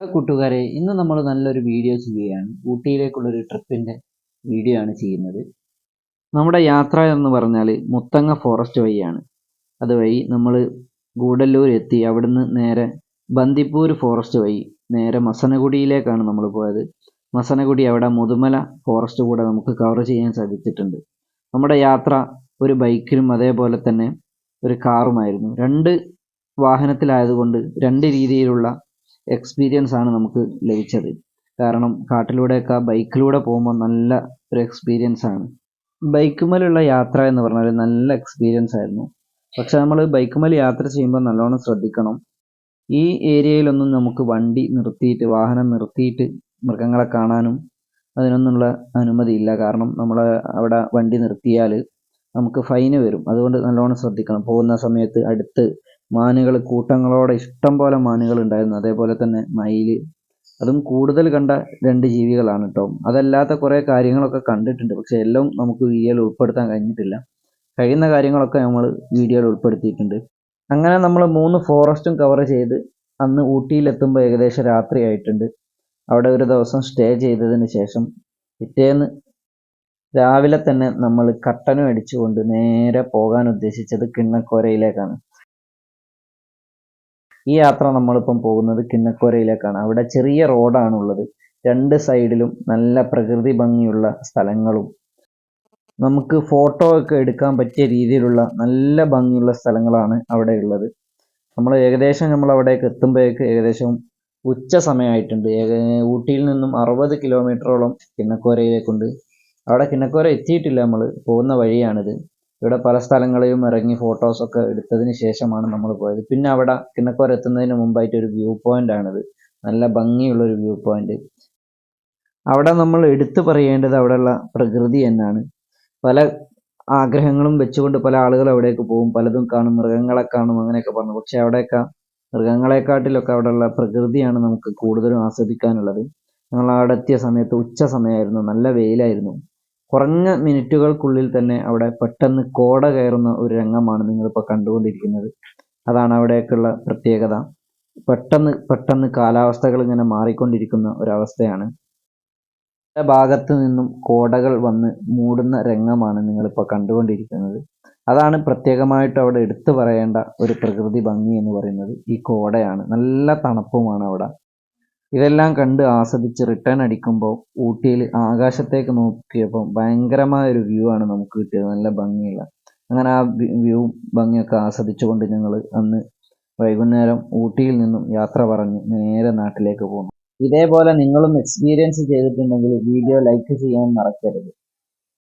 കൂട്ടുകാരെ ഇന്ന് നമ്മൾ നല്ലൊരു വീഡിയോ ചെയ്യുകയാണ്. ഊട്ടിയിലേക്കുള്ളൊരു ട്രിപ്പിന്റെ വീഡിയോ ആണ് ചെയ്യുന്നത്. നമ്മുടെ യാത്ര എന്ന് പറഞ്ഞാൽ മുത്തങ്ങ ഫോറസ്റ്റ് വഴിയാണ്. അതുവഴി നമ്മൾ ഗൂഡല്ലൂർ എത്തി അവിടുന്ന് നേരെ ബന്ദിപ്പൂർ ഫോറസ്റ്റ് വഴി നേരെ മസനഗുഡിയിലേക്കാണ് നമ്മൾ പോയത്. മസനഗുഡി അവിടെ മുതുമല ഫോറസ്റ്റ് കൂടെ നമുക്ക് കവർ ചെയ്യാൻ സാധിച്ചിട്ടുണ്ട്. നമ്മുടെ യാത്ര ഒരു ബൈക്കിലും അതേപോലെ തന്നെ ഒരു കാറുമായിരുന്നു. രണ്ട് വാഹനത്തിലായതുകൊണ്ട് രണ്ട് രീതിയിലുള്ള എക്സ്പീരിയൻസ് ആണ് നമുക്ക് ലഭിച്ചത്. കാരണം കാട്ടിലൂടെയൊക്കെ ബൈക്കിലൂടെ പോകുമ്പോൾ നല്ല ഒരു എക്സ്പീരിയൻസ് ആണ്. ബൈക്കുമേലുള്ള യാത്ര എന്ന് പറഞ്ഞാൽ നല്ല എക്സ്പീരിയൻസ് ആയിരുന്നു. പക്ഷെ നമ്മൾ ബൈക്കുമേൽ യാത്ര ചെയ്യുമ്പോൾ നല്ലോണം ശ്രദ്ധിക്കണം. ഈ ഏരിയയിലൊന്നും നമുക്ക് വണ്ടി നിർത്തിയിട്ട് വാഹനം നിർത്തിയിട്ട് മൃഗങ്ങളെ കാണാനും അതിനൊന്നുള്ള അനുമതിയില്ല. കാരണം നമ്മൾ അവിടെ വണ്ടി നിർത്തിയാൽ നമുക്ക് ഫൈന് വരും. അതുകൊണ്ട് നല്ലോണം ശ്രദ്ധിക്കണം. പോകുന്ന സമയത്ത് അടുത്ത് മാനുകൾ കൂട്ടങ്ങളോടെ ഇഷ്ടം പോലെ മാനുകൾ ഉണ്ടായിരുന്നു. അതേപോലെ തന്നെ മയിൽ. അതും കൂടുതൽ കണ്ട രണ്ട് ജീവികളാണ് കേട്ടോ അതല്ലാത്ത കുറേ കാര്യങ്ങളൊക്കെ കണ്ടിട്ടുണ്ട്. പക്ഷെ എല്ലാം നമുക്ക് വീഡിയോയിൽ ഉൾപ്പെടുത്താൻ കഴിഞ്ഞിട്ടില്ല. കഴിയുന്ന കാര്യങ്ങളൊക്കെ നമ്മൾ വീഡിയോയിൽ ഉൾപ്പെടുത്തിയിട്ടുണ്ട്. അങ്ങനെ നമ്മൾ മൂന്ന് ഫോറസ്റ്റും കവർ ചെയ്ത് അന്ന് ഊട്ടിയിലെത്തുമ്പോൾ ഏകദേശം രാത്രി ആയിട്ടുണ്ട്. അവിടെ ഒരു ദിവസം സ്റ്റേ ചെയ്തതിന് ശേഷം പിറ്റേന്ന് രാവിലെ തന്നെ നമ്മൾ കട്ടനും അടിച്ചുകൊണ്ട് നേരെ പോകാൻ ഉദ്ദേശിച്ചത് കിണ്ണക്കോരയിലേക്കാണ്. ഈ യാത്ര നമ്മളിപ്പം പോകുന്നത് കിന്നക്കോരയിലേക്കാണ്. അവിടെ ചെറിയ റോഡാണുള്ളത്. രണ്ട് സൈഡിലും നല്ല പ്രകൃതി ഭംഗിയുള്ള സ്ഥലങ്ങളും. നമുക്ക് ഫോട്ടോ ഒക്കെ എടുക്കാൻ പറ്റിയ രീതിയിലുള്ള നല്ല ഭംഗിയുള്ള സ്ഥലങ്ങളാണ് അവിടെ ഉള്ളത് നമ്മൾ ഏകദേശം നമ്മൾ അവിടേക്ക് എത്തുമ്പോഴേക്ക് ഏകദേശം ഉച്ച സമയമായിട്ടുണ്ട്. ഊട്ടിയിൽ നിന്നും അറുപത് കിലോമീറ്ററോളം കിണ്ണക്കോരയിലേക്കുണ്ട് അവിടെ കിന്നക്കോര എത്തിയിട്ടില്ല നമ്മൾ. പോകുന്ന വഴിയാണിത്. ഇവിടെ പല സ്ഥലങ്ങളെയും ഇറങ്ങി ഫോട്ടോസ് ഒക്കെ എടുത്തതിന് ശേഷമാണ് നമ്മൾ പോയത്. പിന്നെ അവിടെ കിണക്കോര എത്തുന്നതിന് മുമ്പായിട്ട് ഒരു വ്യൂ പോയിന്റ് ആണിത്. നല്ല ഭംഗിയുള്ളൊരു വ്യൂ പോയിന്റ് അവിടെ നമ്മൾ എടുത്തു പറയേണ്ടത് അവിടെയുള്ള പ്രകൃതി തന്നെയാണ്. പല ആഗ്രഹങ്ങളും വെച്ചുകൊണ്ട് പല ആളുകൾ അവിടേക്ക് പോകും. പലതും കാണും. മൃഗങ്ങളെ കാണും അങ്ങനെയൊക്കെ പറഞ്ഞു. പക്ഷെ അവിടെയൊക്കെ മൃഗങ്ങളെക്കാട്ടിലൊക്കെ അവിടെയുള്ള പ്രകൃതിയാണ് നമുക്ക് കൂടുതലും ആസ്വദിക്കാനുള്ളത്. ഞങ്ങൾ അവിടെ എത്തിയ സമയത്ത് ഉച്ച സമയമായിരുന്നു. നല്ല വെയിലായിരുന്നു. കുറഞ്ഞ മിനിറ്റുകൾക്കുള്ളിൽ തന്നെ അവിടെ പെട്ടെന്ന് കോട കയറുന്ന ഒരു രംഗമാണ് നിങ്ങളിപ്പോൾ കണ്ടുകൊണ്ടിരിക്കുന്നത്. അതാണ് അവിടേക്കുള്ള പ്രത്യേകത. പെട്ടെന്ന് പെട്ടെന്ന് കാലാവസ്ഥകൾ ഇങ്ങനെ മാറിക്കൊണ്ടിരിക്കുന്ന ഒരവസ്ഥയാണ്. പല ഭാഗത്തു നിന്നും കോടകൾ വന്ന് മൂടുന്ന രംഗമാണ് നിങ്ങളിപ്പോൾ കണ്ടുകൊണ്ടിരിക്കുന്നത്. അതാണ് പ്രത്യേകമായിട്ട് അവിടെ എടുത്തു പറയേണ്ട ഒരു പ്രകൃതി ഭംഗി എന്ന് പറയുന്നത്. ഈ കോടയാണ്. നല്ല തണുപ്പുമാണ് അവിടെ. ഇതെല്ലാം കണ്ട് ആസ്വദിച്ച് റിട്ടേൺ അടിക്കുമ്പോൾ ഊട്ടിയിൽ ആകാശത്തേക്ക് നോക്കിയപ്പോൾ ഭയങ്കരമായ ഒരു വ്യൂ ആണ് നമുക്ക് കിട്ടിയത്. നല്ല ഭംഗിയുള്ള. അങ്ങനെ ആ വ്യൂ ഭംഗിയൊക്കെ ആസ്വദിച്ചുകൊണ്ട് ഞങ്ങൾ അന്ന് വൈകുന്നേരം ഊട്ടിയിൽ നിന്നും യാത്ര പറഞ്ഞ് നേരെ നാട്ടിലേക്ക് പോന്നു. ഇതേപോലെ നിങ്ങളും എക്സ്പീരിയൻസ് ചെയ്തിട്ടുണ്ടെങ്കിൽ വീഡിയോ ലൈക്ക് ചെയ്യാൻ മറക്കരുത്.